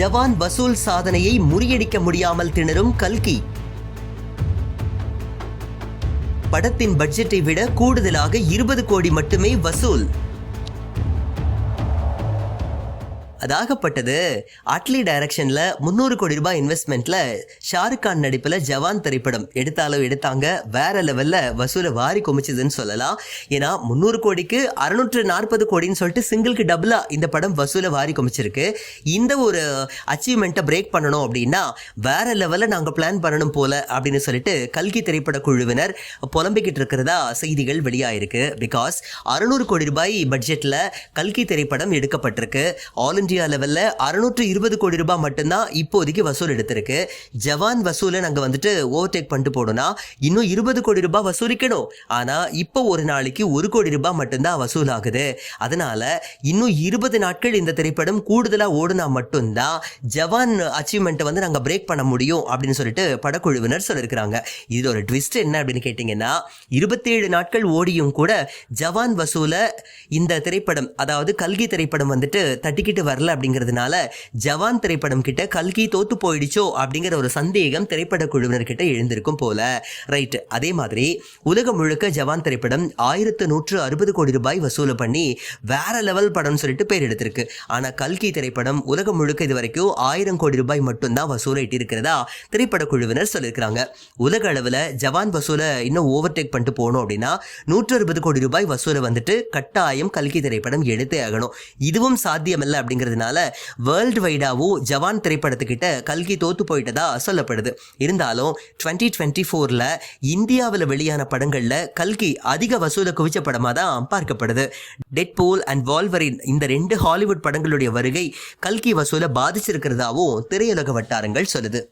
ஜவான் வசூல் சாதனையை முறியடிக்க முடியாமல் திணறும் கல்கி. படத்தின் பட்ஜெட்டை விட கூடுதலாக இருபது கோடி மட்டுமே வசூல். அதாகப்பட்டது அட்லி டைரக்ஷனில் முந்நூறு கோடி ரூபாய் இன்வெஸ்ட்மெண்ட்டில் ஷாருக் கான் நடிப்பில் ஜவான் திரைப்படம். எடுத்தாலும் எடுத்தாங்க. வேற லெவலில் வசூலை வாரி குமிச்சதுன்னு சொல்லலாம். ஏன்னா முந்நூறு கோடிக்கு அறுநூற்று நாற்பது கோடின்னு சொல்லிட்டு சிங்கிளுக்கு டபுளாக இந்த படம் வசூலை வாரி குமிச்சிருக்கு. இந்த ஒரு அச்சீவ்மெண்ட்டை பிரேக் பண்ணணும் அப்படின்னா வேற லெவலில் நாங்கள் பிளான் பண்ணணும் போல அப்படின்னு சொல்லிட்டு கல்கி திரைப்பட குழுவினர் புலம்பிக்கிட்டு இருக்கிறதா செய்திகள் வெளியாயிருக்கு. பிகாஸ் அறுநூறு கோடி ரூபாய் பட்ஜெட்டில் கல்கி திரைப்படம் எடுக்கப்பட்டிருக்கு. ஆல் இந்தியா லெவல்ல அறுநூற்று இருபது கோடி ரூபாய் மட்டும்தான் இப்போதைக்கு வசூல் எடுத்திருக்கு. ஜவான் வசூலை நாங்கள் வந்துட்டு ஓவர்டேக் பண்ணிட்டு போனோம்னா இன்னும் இருபது கோடி ரூபாய் வசூலிக்கணும். ஆனால் இப்போ ஒரு நாளைக்கு ஒரு கோடி ரூபாய் மட்டும்தான் வசூல் ஆகுது அதனால இன்னும் இருபது நாட்கள் இந்த திரைப்படம் கூடுதலாக ஓடுனா மட்டும்தான் ஜவான் அச்சீவ்மெண்ட்டை வந்து நாங்கள் பிரேக் பண்ண முடியும் அப்படின்னு சொல்லிட்டு படக்குழுவினர் சொல்லியிருக்கிறாங்க இதுல ஒரு ட்விஸ்ட் என்ன அப்படின்னு கேட்டிங்கன்னா இருபத்தேழு நாட்கள் ஓடியும் கூட ஜவான் வசூலை இந்த திரைப்படம் அதாவது கல்கி திரைப்படம் வந்துட்டு தட்டிக்கிட்டு வரல அப்படிங்கிறதுனால ஜவான் திரைப்படம் கிட்ட கல்கி தோத்து போயிடுச்சோ அப்படிங்கிற ஒரு சந்தேகம் திரைப்பட குழுவினர் கிட்ட எழுந்திருக்கும் போல. ரைட் அதே மாதிரி உலகம் முழுக்க ஜவான் திரைப்படம் ஆயிரத்து நூற்று அறுபது கோடி ரூபாய் வசூல் பண்ணி வேற லெவல் படம்னு சொல்லிட்டு பேர் எடுத்திருக்கு. ஆனா கல்கி திரைப்படம் உலகம் முழுக்க இது வரைக்கும் ஆயிரம் கோடி ரூபாய் மட்டும்தான் வசூல் இருக்கிறதா திரைப்பட குழுவினர் சொல்லியிருக்கிறாங்க. உலக அளவில் ஜவான் வசூலை இன்னும் ஓவர்டேக் பண்ணிட்டு போகணும் அப்படின்னா நூற்று அறுபது கோடி ரூபாய் வசூலை வந்துட்டு கட்டாயம் கல்கி திரைப்படம் எடுத்தே ஆகணும். இதுவும் சாத்தியமல்ல அப்படிங்கிறதுனால வேர்ல்டு வைடாவும் ஜவான் திரைப்படத்துக்கிட்ட கல்கி தோத்து போயிட்டதா சொல்லப்படுது. இருந்தாலும் டுவெண்ட்டி டுவெண்ட்டி ஃபோரில் இந்தியாவில் வெளியான படங்களில் கல்கி அதிக வசூலை குவிச்ச படமாக தான் பார்க்கப்படுது. டெட் போல் அண்ட் வால்வரின் இந்த ரெண்டு ஹாலிவுட் படங்களுடைய வருகை கல்கி வசூலை பாதிச்சிருக்கிறதாவும் திரையுலக வட்டாரங்கள் சொல்லுது.